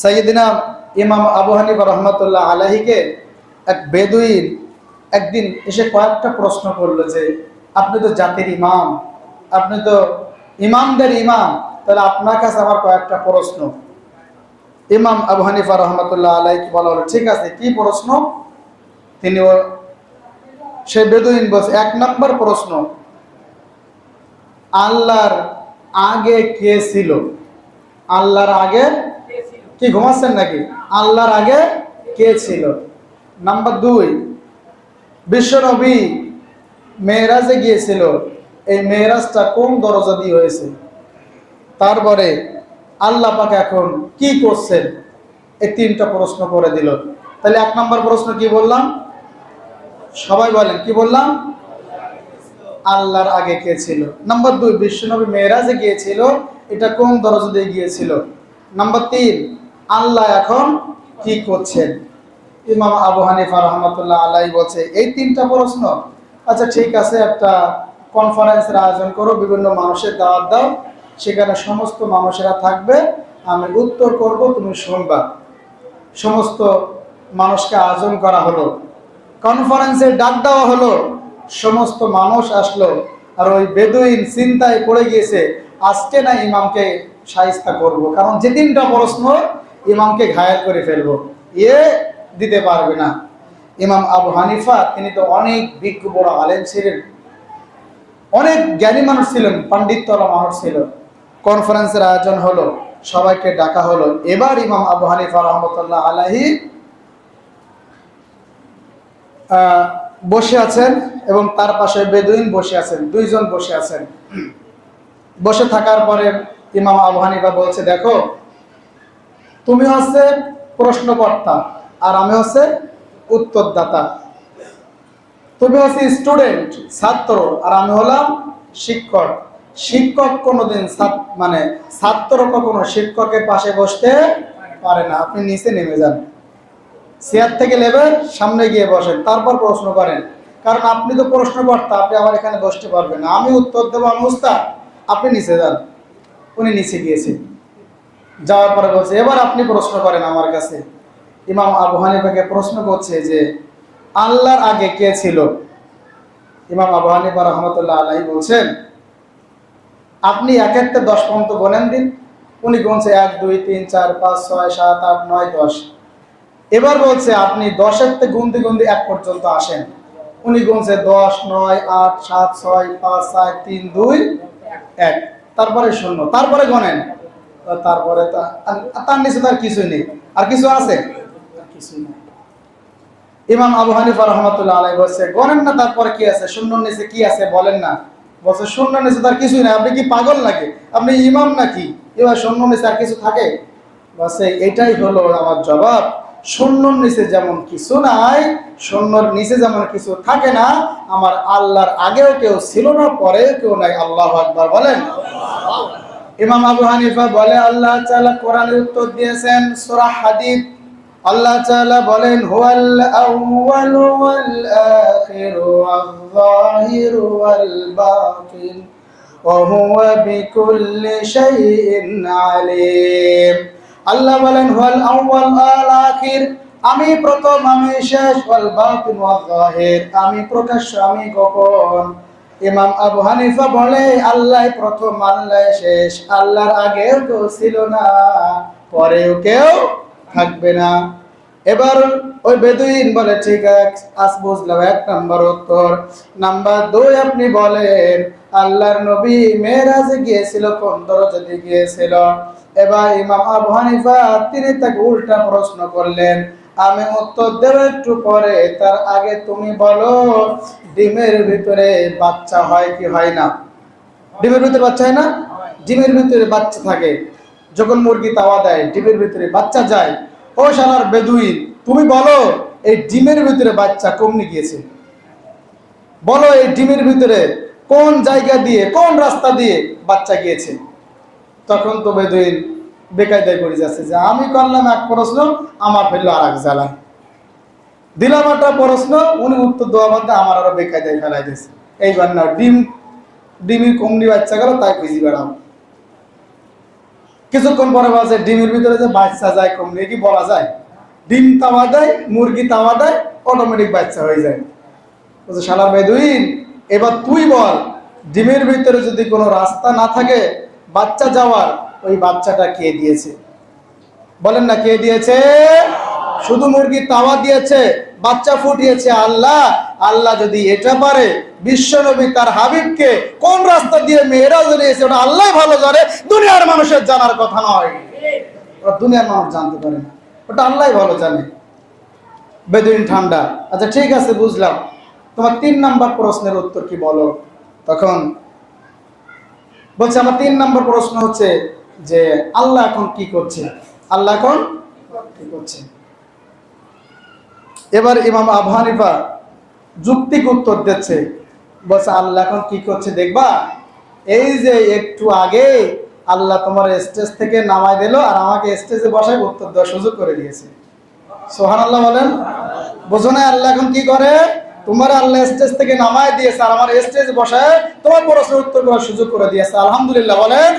সাইদিনা ইমাম আবু হানিফা রহমতুল্লাহ আলাহিকে এক বেদুইন একদিন এসে কয়েকটা প্রশ্ন করল যে, আপনি তো জাতির ইমাম, আপনি তো ইমামদের ইমাম, তাহলে আপনার কাছে আমার কয়েকটা প্রশ্ন। ইমাম আবু হানিফা রহমতুল্লাহ আলাইকে বলা, হলো, ঠিক আছে, কি প্রশ্ন? তিনি সে বেদুইন বলছে, এক নম্বর প্রশ্ন, আল্লাহর আগে কে ছিল? আল্লাহর আগে কি, ঘুমাচ্ছেন নাকি? আল্লাহর আগে কে ছিল? নাম্বার দুই বিশ্বনবী মেয়েরাজে গিয়েছিল। এই মেয়েরাজটা কোন দরজা দিয়ে হয়েছে? তারপরে আল্লাহ পাকে এখন কি করছেন? এই তিনটা প্রশ্ন করে দিল। তাহলে এক নম্বর প্রশ্ন কি বললাম? সবাই বলেন, কি বললাম? আল্লাহর আগে কে ছিল? নাম্বার দুই বিশ্বনবী মেয়েরাজে গিয়েছিল। এটা কোন দরজা দিয়ে গিয়েছিল? নাম্বার তিন আল্লাহ এখন কি করছেন? ইমাম আবু হানিফা রহমতুল্লাহ আল্লাহ বলছে, এই তিনটা প্রশ্ন। আচ্ছা ঠিক আছে, একটা কনফারেন্সের আয়োজন করো, বিভিন্ন মানুষের দাওয়াত দাও, সেখানে সমস্ত মানুষেরা থাকবে, আমি উত্তর করব, তুমি শুনবা। সমস্ত মানুষকে আয়োজন করা হলো। কনফারেন্সে ডাক দেওয়া হলো, সমস্ত মানুষ আসলো, আর ওই বেদুইন চিন্তায় পড়ে গিয়েছে, আজকে না ইমামকে সাহিস্তা করব? কারণ যে তিনটা প্রশ্ন ইমামকে ঘায়াল করে ফেলব। এ দিতে পারবে না। ইমাম আবু হানিফা, তিনি তো অনেক বিজ্ঞ বড় আলেম ছিলেন। অনেক জ্ঞানী মানুষ ছিলেন পাণ্ডিত্যলা মানুষ ছিল। কনফারেন্সের আয়োজন হলো, সবাইকে ডাকা হলো। এবার ইমাম আবু হানিফা রহমতুল্লাহ আলাহি বসে আছেন এবং তার পাশে বেদুইন বসে আছেন, দুইজন বসে আছেন। বসে থাকার পরে ইমাম আবু হানিফা বলছে, দেখো তুমি হচ্ছে প্রশ্নকর্তা আর আমি হচ্ছে উত্তরদাতা। তুমি হচ্ছে স্টুডেন্ট ছাত্র, আর আমি হলাম শিক্ষক। শিক্ষক কোনোদিন মানে ছাত্র কখনো শিক্ষকের পাশে বসতে পারে না। আপনি নিচে নেমে যান। চেয়ার থেকে নেবেন সামনে গিয়ে বসেন, তারপর প্রশ্ন করেন। কারণ আপনি তো প্রশ্নকর্তা, আপনি আবার এখানে বসতে পারবেন আমি উত্তর দেবো, আমি উস্তাদ। আপনি নিচে যান। উনি নিচে গিয়েছেন যাওয়ার পরে বলছে, এবার আপনি প্রশ্ন করেন আমার কাছে। ইমাম আবু হানিফাকে প্রশ্ন করছে যে, আল্লাহর আগে কে ছিল? ইমাম আবু হানিফা রহমতুল্লাহ আলাহি বলছেন, আপনি এক একটা দশ পর্যন্ত গোনেন দিন। উনি গুনছে এক, দুই, তিন, চার, পাঁচ, ছয়, সাত, আট, নয়, দশ। এবার বলছে, আপনি দশের থেকে গুনতে গুনতে এক পর্যন্ত আসেন। উনি গুনছে দশ, নয়, আট, সাত, ছয়, পাঁচ চার তিন, দুই, এক। তারপরে শূন্য। তারপরে গনেন। তো তারপরে তার নিচে তার কিছুই নেই। আর কিছু আছে? ইমাম আবু হানিফা রহমতুল্লাহ আলাই বলছে গনেন না তারপরে কি আছে? শূন্য নিচে কি আছে? বলেন না। বলছে শূন্য নিচে তার কিছুই নাই। আপনি কি পাগল নাকি? আপনি ইমাম নাকি? এবার শূন্য নিচে আর কিছু থাকে? বলছে, এটাই হলো আমার জবাব। শূন্যর নিচে যেমন কিছু নাই, শূন্যর নিচে যেমন কিছু থাকে না, আমার আল্লাহর আগেও কেউ ছিল না, পরেও কেউ নাই। আল্লাহ আকবার বলেন। ইমাম আবু হানিফা বলে, আল্লাহ তাআলা কোরআনে উত্তর দিয়েছেন, সূরা হাদিদ। আল্লাহ তাআলা বলেন, হুয়াল আউয়াল ওয়াল আখির ওয়াল যাহির ওয়াল বাতিন হুয়া বিকুল্লি শাইইন আলিম। আল্লাহ বলেন, হুয়াল আউয়াল ওয়াল আখির, আমি প্রথম, আমি শেষ, ওয়াল বাতিন ওয়াল যাহির আমি প্রকাশ্য, আমি গোপন। ইমাম আবু হানিফা বলে, আল্লাহ প্রথম, আল্লাহ শেষ। আল্লাহর আগেও কেউ ছিল না, পরেও কেউ থাকবে না। এবার ওই বেদুইন বলে, ঠিক আছে, আজ বুঝলাম, এক নাম্বার উত্তর। নাম্বার দুই, আপনি বলেন, আল্লাহর নবী মেয়েরাজে গিয়েছিল, কোন দরজাতে গিয়েছিল? এবার ইমাম আবু হানিফা, তিনি তাকে উল্টা প্রশ্ন করলেন আমি উত্তর দেব একটু পরে। তার আগে তুমি বলো, ডিমের ভিতরে বাচ্চা হয় কি হয় না? ডিমের ভিতরে বাচ্চা হয় না? ডিমের ভিতরে বাচ্চা থাকে। যখন মুরগি তাওয়া দেয়, ডিমের ভিতরে বাচ্চা যায়। ও শালার বেদুইন, তুমি বলো, এই ডিমের ভিতরে বাচ্চা কমনি গিয়েছে? বলো, এই ডিমের ভিতরে কোন জায়গা দিয়ে, কোন রাস্তা দিয়ে বাচ্চা গিয়েছে? তখন তো বেদুইন বেকায়দায় করে যাচ্ছে যে আমি করলাম এক প্রশ্ন, আমার ফেলল আর এক জ্বালায় দিলাম একটা প্রশ্ন, উনি উত্তর দেওয়া মধ্যে আমার আরও বেকায়দায় ফেলাই দিয়েছে। এইবার না, ডিম ডিমি কমনি বাচ্চা গেল, তাই খুঁজি বেড়াও। কিছুক্ষণ পরে বাজে ডিমের ভিতরে যে বাচ্চা যায় কম কি বলা যায়? ডিম তাওয়া দেয়, মুরগি তাওয়া দেয় অটোমেটিক বাচ্চা হয়ে যায়। বলছে, শালা বেদুইন, এবার তুই বল, ডিমের ভিতরে যদি কোনো রাস্তা না থাকে, বাচ্চা যাওয়ার ওই বাচ্চাটা কে দিয়েছে? বলেন না কে দিয়েছে? শুধু মুরগি তাওয়া দিয়েছে, বাচ্চা ফুটিয়েছে আল্লাহ। আল্লাহ যদি এটা পারে বিশ্ব নবী তার হাবিবকে কোন রাস্তা দিয়ে মেয়েরা জড়িয়েছে ওটা আল্লাহ ভালো জানে। দুনিয়ার মানুষের জানার কথা নয়। ওটা দুনিয়ার মানুষ জানতে পারে না। ওটা আল্লাহ ভালো জানে। বেদুইন ঠান্ডা। আচ্ছা ঠিক আছে, বুঝলাম। তোমার তিন নাম্বার প্রশ্নের উত্তর কি বলো? তখন বলছে, আমার তিন নাম্বার প্রশ্ন হচ্ছে যে আল্লাহ এখন কি করছে? আল্লাহ এখন কি করছে? এবার ইমাম আবু হানিফা যুক্তিক উত্তর দিচ্ছে। বলছে, আল্লাহ এখন কি করছে দেখবা? এই যে একটু আগে আল্লাহ তোমার স্টেজ থেকে নামাই দিল আর আমাকে স্টেজে বসায় উত্তর দেওয়ার সুযোগ করে দিয়েছে। সোহান আল্লাহ বলেন। বোঝো না, আল্লাহ এখন কি করে? তোমার আল্লাহ স্টেজ থেকে নামায় দিয়েছে আর আমার স্টেজ বসায় তোমার প্রশ্নের উত্তর করার সুযোগ করে দিয়েছে। আলহামদুলিল্লাহ বলেন।